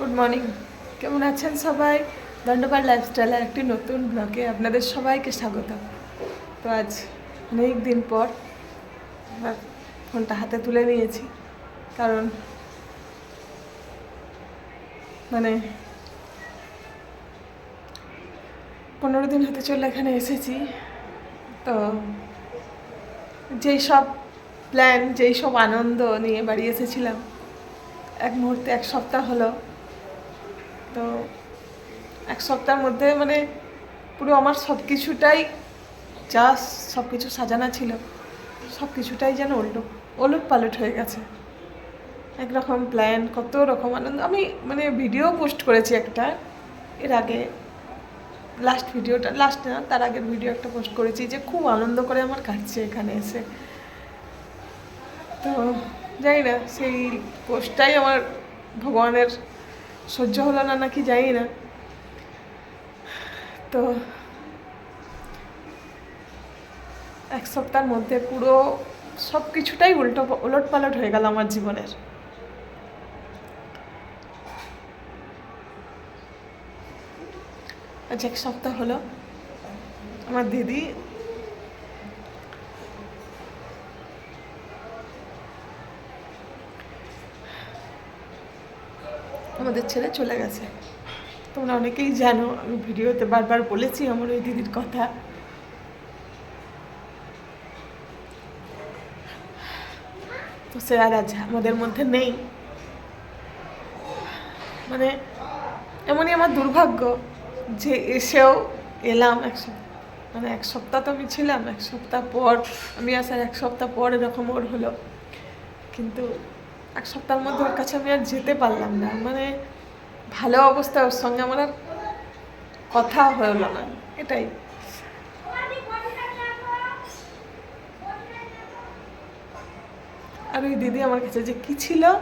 Good morning কেমন আছেন সবাই? দণ্ডপাল লাইফস্টাইলের একটি নতুন ব্লগে আপনাদের সবাইকে স্বাগত তো আজ অনেক দিন পর ফোনটা হাতে তুলে নিয়েছি, কারণ মানে পনেরো দিন হতে চলে এখানে এসেছি। তো যেই সব প্ল্যান যেই সব আনন্দ নিয়ে বাড়ি এসেছিলাম, এক মুহূর্তে, এক সপ্তাহ হলো। তো এক সপ্তাহের মধ্যে মানে পুরো আমার সব কিছুটাই যা সব কিছু সাজানো ছিল। সব কিছুটাই যেন উল্টো, ওলট পালট হয়ে গেছে। একরকম প্ল্যান কত রকম আনন্দ। আমি মানে ভিডিও পোস্ট করেছি একটা, এর আগে লাস্ট ভিডিওটা লাস্ট না, তার আগের ভিডিও একটা পোস্ট করেছি যে খুব আনন্দ করে আমার কাটছে এখানে এসে। তো, জানি না, সেই পোস্টটাই আমার ভগবানের সহ্য হলো না, নাকি জানি না। তো এক সপ্তাহের মধ্যে পুরো সব কিছুটাই উল্টো ওলট পালট হয়ে গেল আমার জীবনের। আজ এক সপ্তাহ হলো। আমার দিদি আমাদের ছেলে চলে গেছে। তোমরা অনেকেই জানো, আমি ভিডিওতে বারবার বলেছি আমার ওই দিদির কথা। তো সে আর আজ আমাদের মধ্যে নেই। মানে এমনই আমার দুর্ভাগ্য যে এসেও এলাম এক মানে এক সপ্তাহ তো আমি ছিলাম, এক সপ্তাহ পর, আমি আসার এক সপ্তাহ পর এরকম ওর হলো। কিন্তু এক সপ্তাহের মধ্যে ওর কাছে আমি আর যেতে পারলাম না। মানে ভালো অবস্থা, ওর সঙ্গে আমার আর কথা হলো না। এটাই। আর ওই দিদি আমার কাছে যে কি ছিল,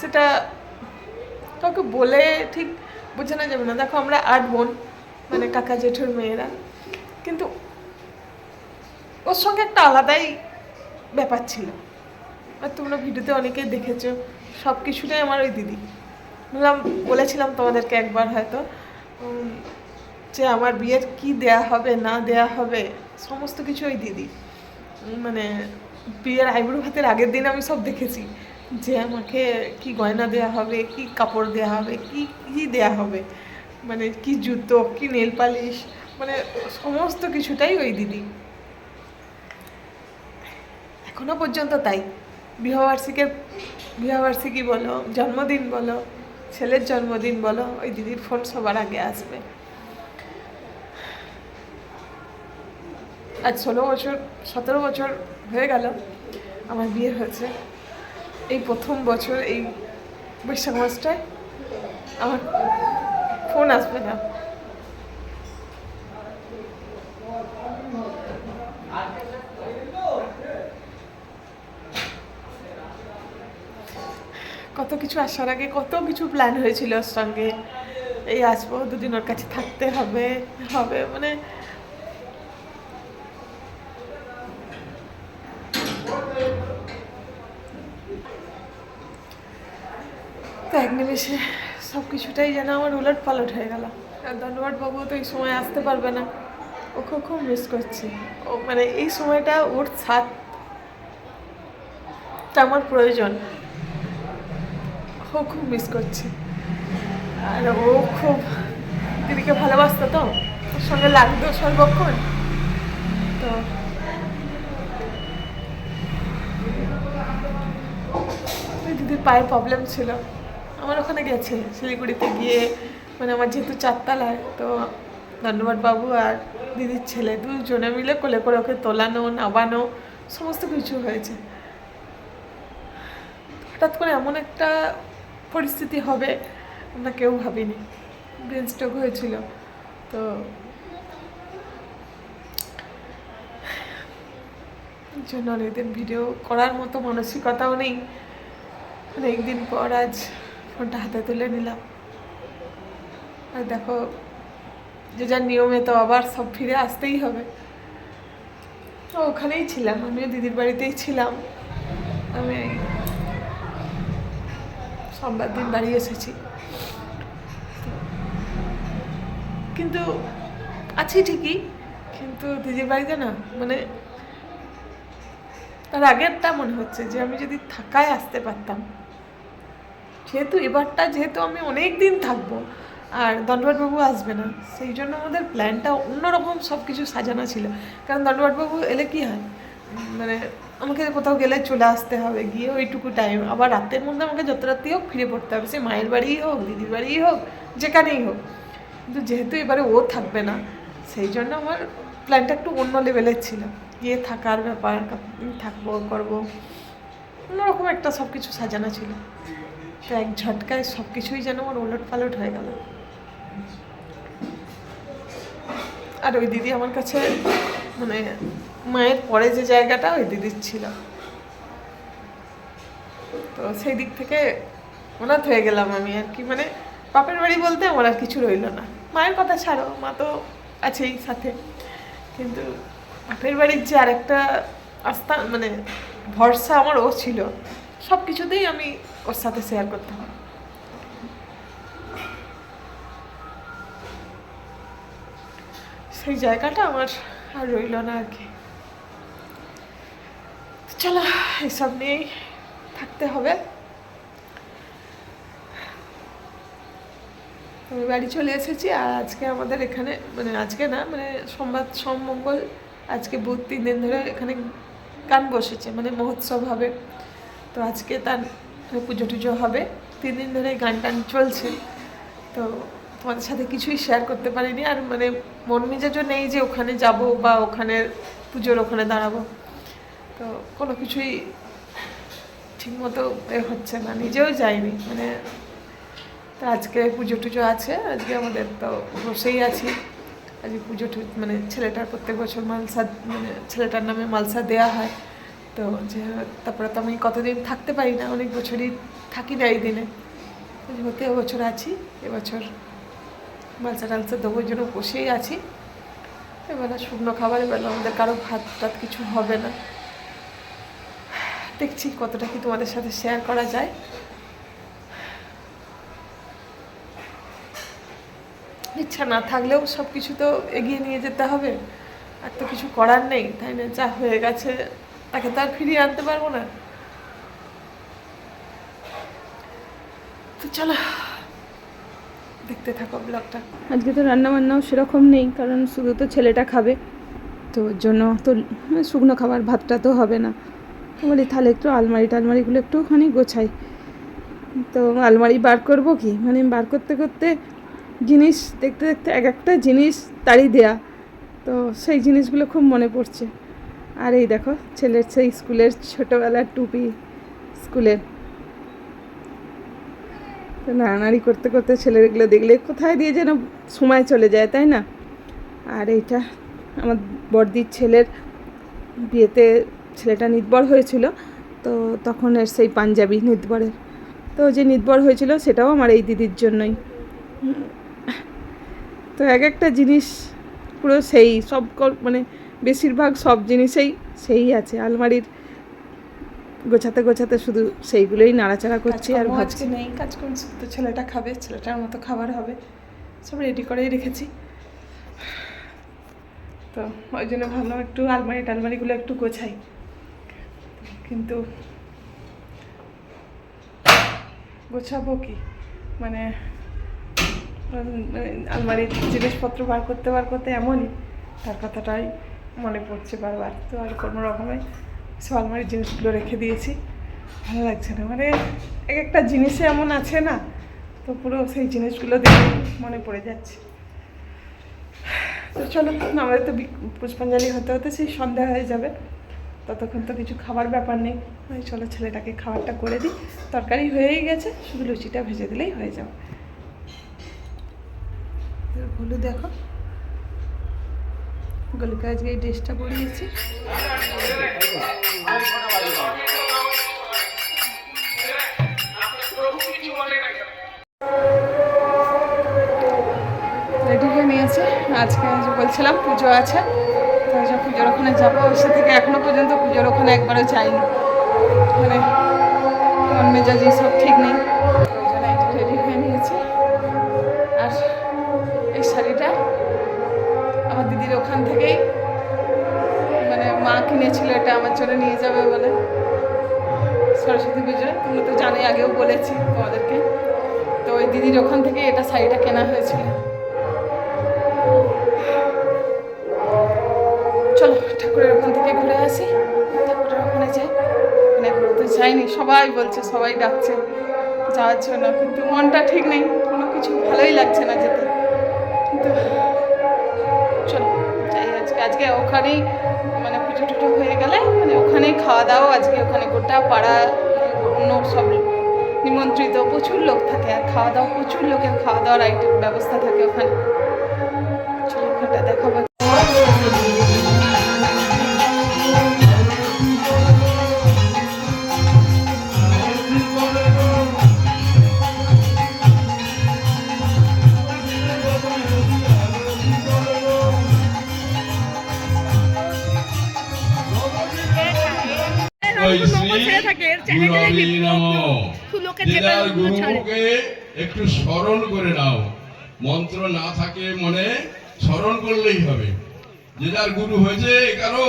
সেটা কাউকে বলে ঠিক বোঝানো যাবে না। দেখো, আমরা আট বোন মানে কাকা, জেঠুর মেয়েরা। কিন্তু ওর সঙ্গে একটা আলাদাই ব্যাপার ছিল। আর তোমরা ভিডিওতে অনেকে দেখেছ, সব কিছুটাই আমার ওই দিদি। বললাম, বলেছিলাম তোমাদেরকে একবার হয়তো যে আমার বিয়ের কি দেয়া হবে, না দেয়া হবে, সমস্ত কিছু ওই দিদি। মানে বিয়ের আইবুড়ো ভাতের আগের দিন আমি সব দেখেছি, যে আমাকে কি গয়না দেয়া হবে, কি কাপড় দেয়া হবে, কি কি দেয়া হবে মানে কি জুতো, কি নেল পালিশ মানে সমস্ত কিছুটাই ওই দিদি। এখনও পর্যন্ত তাই। বিবাহবার্ষিকের, বিবাহবার্ষিকী বলো, জন্মদিন বলো, ছেলের জন্মদিন বলো, ওই দিদির ফোন সবার আগে আসবে। আজ ষোলো বছর, সতেরো বছর হয়ে গেল, আমার বিয়ে হয়েছে। এই প্রথম বছর, এই বৈশাখ মাসটায় আমার ফোন আসবে না কত কিছু আসার আগে কত কিছু প্ল্যান হয়েছিল ওর সঙ্গে। এই আসব, দুদিন ওর কাছে থাকতে হবে হবে মানে এক নিমেষে সব কিছুটাই যেন আমার উলট পালট হয়ে গেল। ধন্যবাদ বাবু, তো এই সময় আসতে পারবে না। ওকে খুব মিস করছি। ও মানে এই সময়টা ওর সাথটা আমার প্রয়োজন। ও খুব মিস করছি। আর ও খুব দিদিকে ভালোবাসতো তো, ওর সঙ্গে লাগতো সর্বক্ষণ। তো দিদির পায়ে প্রবলেম ছিল। আমার ওখানে গেছে, শিলিগুড়িতে গিয়ে। মানে আমার যেহেতু চারতলায়, তো ধন্যবাদ বাবু আর দিদির ছেলে দুজনে মিলে কোলে করে ওকে তোলানো, নামানো, সমস্ত কিছু হয়েছে। হঠাৎ করে এমন একটা পরিস্থিতি হবে, আমরা কেউ ভাবিনি। ব্রেন স্ট্রোক হয়েছিল, তো জন্য অনেকদিন ভিডিও করার মতো মানসিকতাও নেই। অনেকদিন পর আজ ফোনটা হাতে তুলে নিলাম। আর দেখো, যে যার নিয়মে তো আবার সব ফিরে আসতেই হবে। তো ওখানেই ছিলাম, আমিও দিদির বাড়িতেই ছিলাম। আমি সোমবার দিন বাড়ি এসেছি। কিন্তু আছি ঠিকই, কিন্তু দিদির বাড়িতে না মানে তার আগেরটা মনে হচ্ছে যে আমি যদি থাকায় আসতে পারতাম। যেহেতু এবারটা যেহেতু আমি অনেক দিন থাকব, আর দণ্ডবাটবাবু আসবে না, সেই জন্য আমাদের প্ল্যানটা অন্যরকম সব কিছু সাজানো ছিল। কারণ দণ্ডবাবু এলে কি হয়? মানে আমাকে কোথাও গেলে চলে আসতে হবে, গিয়ে ওইটুকু টাইম আবার রাতের মধ্যে আমাকে যত রাত্রি হোক ফিরে পড়তে হবে, সে মায়ের বাড়িই হোক, দিদির বাড়িই হোক, যেখানেই হোক। কিন্তু যেহেতু এবারে ও থাকবে না, সেই জন্য আমার প্ল্যানটা একটু অন্য লেভেলের ছিল। গিয়ে থাকার ব্যাপার থাকব, করব। অন্যরকম একটা সব কিছু সাজানো ছিল। তো এক ঝটকায় সব কিছুই যেন আমার ওলট পালট হয়ে গেল। আর ওই দিদি আমার কাছে মানে মায়ের পরে যে জায়গাটা ওই দিদির ছিল। তো সেই দিক থেকে অনাথ হয়ে গেলাম আমি আর কি মানে বাপের বাড়ি বলতে আমার আর কিছু রইল না। মায়ের কথা ছাড়ো, মা তো আছেই সাথে। কিন্তু বাপের বাড়ির যে আরেকটা আস্থা মানে ভরসা আমার ও ছিল, সব কিছুতেই আমি ওর সাথে শেয়ার করতাম সেই জায়গাটা আমার আর রইল না আর কি। চলো, এসব নিয়েই থাকতে হবে। আমি বাড়ি চলে এসেছি আর আজকে আমাদের এখানে মানে আজকে না মানে সোমবার, সোম, মঙ্গল, আজকে বুধ তিন দিন ধরে এখানে গান বসেছে মানে মহোৎসব হবে। তো আজকে তার পুজো টুজো হবে। তিন দিন ধরে গান টান চলছে। তো তোমাদের সাথে কিছুই শেয়ার করতে পারিনি আর মানে মন মেজাজও নেই যে ওখানে যাব বা ওখানে পুজোর ওখানে দাঁড়াবো। তো কোনো কিছুই ঠিকমতো এ হচ্ছে না, নিজেও যাইনি মানে তো আজকে পুজো টুজো আছে, আজকে আমাদের তো বসেই আছি, আজকে পুজো টু মানে ছেলেটার প্রত্যেক বছর মালসা মানে ছেলেটার নামে মালসা দেওয়া হয়, তো যে তারপরে তো আমি কতদিন থাকতে পারি না, অনেক বছরই থাকি না এই দিনে হতে এবছর আছি এবছর মালসা টালসা দেবো জন্য বসেই আছি এবেলা শুকনো খাবার এবেলা আমাদের কারও ভাত টাত কিছু হবে না। দেখছি কতটা কি তোমাদের সাথে শেয়ার করা যায়। ইচ্ছা না থাকলেও সব কিছু তো এগিয়ে নিয়ে যেতে হবে। আর তো কিছু করার নেই, তাই না? যা হয়ে গেছে, তাকে তো আর ফিরিয়ে আনতে পারব না। তো চলো, দেখতে থাকো ব্লগটা আজকে তো রান্না বান্নাও সেরকম নেই, কারণ শুধু তো ছেলেটা খাবে। তো জন্য তো, শুকনো খাবার, ভাতটা তো হবে না। বলি, তাহলে একটু আলমারি টালমারিগুলো একটুখানি গোছাই। তো আলমারি বার করব কি? মানে বার করতে করতে জিনিস দেখতে দেখতে এক একটা জিনিস তাড়ি দেয়া। তো সেই জিনিসগুলো খুব মনে পড়ছে। আর এই দেখো, ছেলের সেই স্কুলের ছোটোবেলার টুপি স্কুলের। তো নাড়ানাড়ি করতে করতে ছেলেগুলো দেখলে কোথায় দিয়ে যেন সময় চলে যায়, তাই না? আর এইটা আমার বড়দির ছেলের বিয়েতে ছেলেটা নির্ভর হয়েছিল তো তখন এর সেই পাঞ্জাবি নির্ভরের তো যে নির্ভর হয়েছিল সেটাও আমার এই দিদির জন্যই। তো এক একটা জিনিস পুরো সেই সব মানে বেশিরভাগ সব জিনিসেই সেই আছে। আলমারির গোছাতে গোছাতে শুধু সেইগুলোই নাড়াচাড়া করছি আর আজকে নেই কাজ করছি তো ছেলেটা খাবে ছেলেটার মতো খাবার হবে। সব রেডি করেই রেখেছি। তো ওই জন্য ভাবলাম একটু আলমারি টালমারিগুলো একটু গোছাই। কিন্তু গোছাবো কি? মানে মানে আলমারির জিনিসপত্র বার করতে বার করতে এমনই তার কথাটাই মনে পড়ছে বারবার। তো আর কোনো রকমে সব আলমারির জিনিসগুলো রেখে দিয়েছি। ভালো লাগছে না। মানে এক একটা জিনিসে এমন আছে না, তো পুরো সেই জিনিসগুলো দেখে মনে পড়ে যাচ্ছে। তো চলো আমাদের তো পুষ্পাঞ্জলি হতে হতে সেই সন্ধ্যা হয়ে যাবে। ততক্ষণ তো কিছু খাবার ব্যাপার নেই। ওই চলো ছেলেটাকে খাবারটা করে দিই। তরকারি হয়েই গেছে, শুধু লুচিটা ভেজে দিলেই হয়ে যাবে। হলুদ দেখো। গলিকে আজকে এই ড্রেসটা পরিয়েছি। রেডি হয়ে নিয়েছে। আজকে বলছিলাম পুজো আছে। ওই যে পুজোর ওখানে যাব, সে থেকে এখনও পর্যন্ত পুজোর ওখানে একবারও যাইনি। মানে মন মেজাজি সব ঠিক নেই। ওই জন্য একটু রেডি হয়ে নিয়েছি। আর এই শাড়িটা আমার দিদির ওখান থেকেই মানে মা কিনেছিল, এটা আমার চলে নিয়ে যাবে বলে। সরস্বতী পুজোয়, তোমরা তো জানোই, আগেও বলেছি তোমাদেরকে। তো ওই দিদির ওখান থেকে এটা শাড়িটা কেনা হয়েছিল। আসি ঠাকুরের ওখানে যাই। মানে ঘুরে তো যাইনি। সবাই বলছে, সবাই ডাকছে যাওয়ার জন্য। কিন্তু মনটা ঠিক নেই। কোনো কিছু ভালোই লাগছে না যেতে। কিন্তু চলো, যাই আজকে। আজকে ওখানেই মানে পুজো টুজো হয়ে গেলে মানে ওখানেই খাওয়া দাওয়া। আজকে ওখানে গোটা পাড়া অন্য সব নিমন্ত্রিত। প্রচুর লোক থাকে আর খাওয়া দাওয়া, প্রচুর লোকের খাওয়া দাওয়ার আইটেম ব্যবস্থা থাকে ওখানে। চলো ওখানটা দেখাবো। গুরুকে একটু স্মরণ করে নাও। মন্ত্র না থাকে মনে স্মরণ করলেই হবে। যে যার গুরু হয়েছে কারও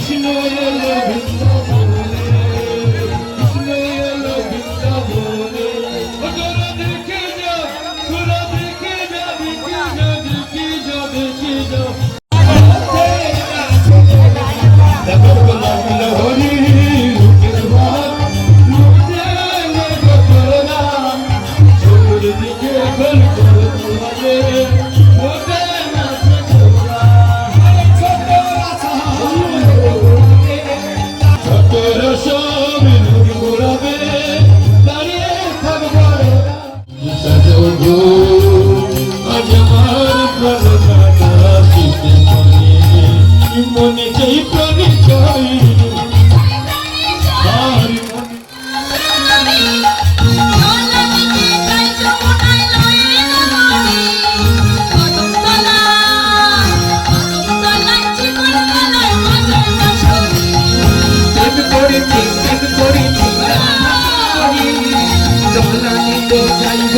কৃষ্ণ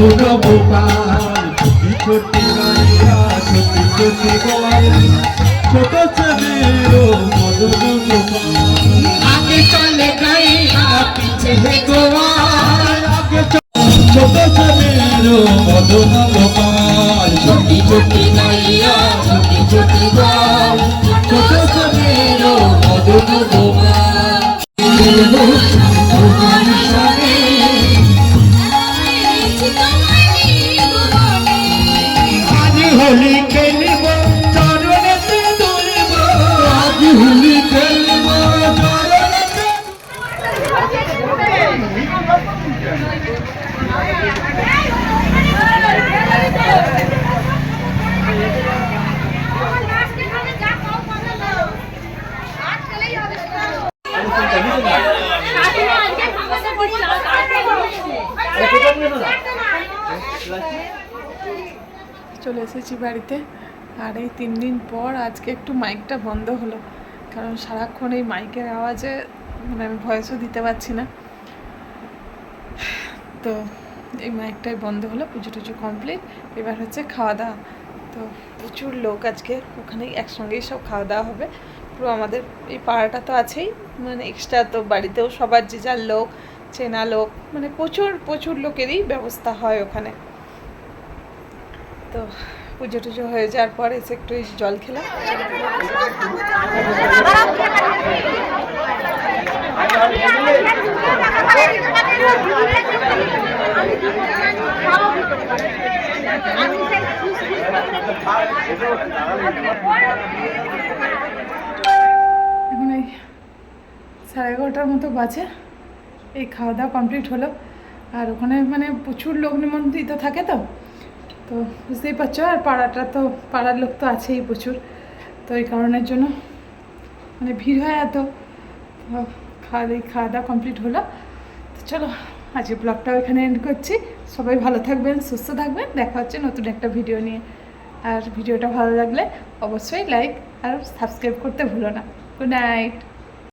মদন গোপাল, ছোটি ছোটি ছোটি গোয়াল। ছোট ছেলেরও মদন। আগে চলে গাইয়া, পিছে হে গোয়াল। ছোট ছেলেরও মদন গোপাল ছোটি ছোটি গাইয়া ছোটি ছোটি গাল চলে এসেছি বাড়িতে। আর এই তিন দিন পর আজকে একটু মাইকটা বন্ধ হলো। কারণ সারাক্ষণ এই মাইকের আওয়াজে মানে আমি ভয়েসও দিতে পারছি না। তো এই মাইকটাই বন্ধ হলো, পুজো টুজো কমপ্লিট এবার হচ্ছে খাওয়া দাওয়া। তো প্রচুর লোক আজকে ওখানে একসঙ্গেই সব খাওয়া দাওয়া হবে। পুরো আমাদের এই পাড়াটা তো আছেই। মানে এক্সট্রা তো বাড়িতেও সবার যে যার লোক, চেনা লোক মানে প্রচুর প্রচুর লোকেরই ব্যবস্থা হয় ওখানে। তো পুজো টুজো হয়ে যাওয়ার পর এসে একটু জল খেলাম। সাড়ে এগারোটার মতো বাজে। এই খাওয়া দাওয়া কমপ্লিট হলো। আর ওখানে মানে প্রচুর লোক নিমন্ত্রিত থাকে তো। তো বুঝতেই পারছ, আর পাড়াটা তো, পাড়ার লোক তো আছেই প্রচুর। তো এই কারণের জন্য মানে ভিড় হয় এত। খাওয়া দাওয়া খাওয়া দাওয়া কমপ্লিট হলো। তো চলো আজকে ব্লগটাও এখানে এন্ড করছি। সবাই ভালো থাকবেন, সুস্থ থাকবেন। দেখা হচ্ছে নতুন একটা ভিডিও নিয়ে। আর ভিডিওটা ভালো লাগলে অবশ্যই লাইক আর সাবস্ক্রাইব করতে ভুলো না। Good night